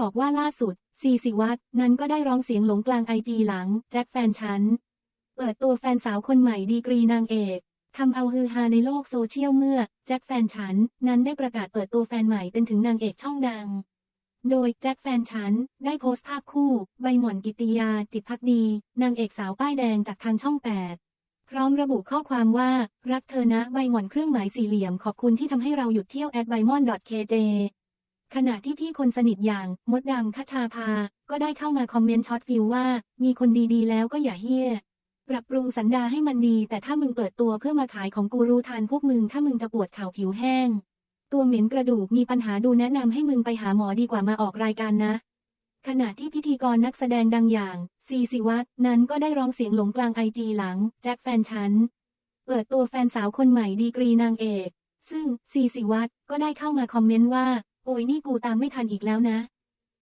บอกว่าล่าสุด ซีสิวัตนั้นก็ได้ร้องเสียงหลงกลางไอจีหลัง แจ็คแฟนฉัน เปิดตัวแฟนสาวคนใหม่ดีกรีนางเอกทำเอาฮือฮาในโลกโซเชียลเมื่อ แจ็คแฟนฉัน นั้นได้ประกาศเปิดตัวแฟนใหม่เป็นถึงนางเอกช่องดัง โดยแจ็คแฟนฉัน ได้โพสต์ภาพคู่ ใบหม่อนกิติยาจิตพักดี นางเอกสาวป้ายแดงจากทางช่อง 8 พร้อมระบุข้อความว่า รักเธอนะใบหม่อนเครื่องหมายสี่เหลี่ยมขอบคุณที่ทำให้เราหยุดเที่ยว at b y m o n kj ขณะที่พี่คนสนิทอย่างมดดำคัชาภา ก็ได้เข้ามาคอมเมนต์ช็อตฟิลว่า มีคนดีๆ แล้วก็อย่าเฮี้ย ปรับปรุงสันดาให้มันดี แต่ถ้ามึงเปิดตัวเพื่อมาขายของกูรู้ทันพวกมึง ถ้ามึงจะปวดเข่าผิวแห้ง ตัวเหม็นกระดูกมีปัญหาดูแนะนำให้มึงไปหาหมอดีกว่ามาออกรายการนะ ขณะที่พิธีกรนักแสดงดังอย่างซีสิวัตนั้นก็ได้ร้องเสียงหลงกลางไอจีหลัง แจ็คแฟนฉัน เปิดตัวแฟนสาวคนใหม่ดีกรีนางเอกซึ่งซีสิวัตก็ได้เข้ามาคอมเมนต์ว่า โอ้ยนี่กูตามไม่ทันอีกแล้วนะ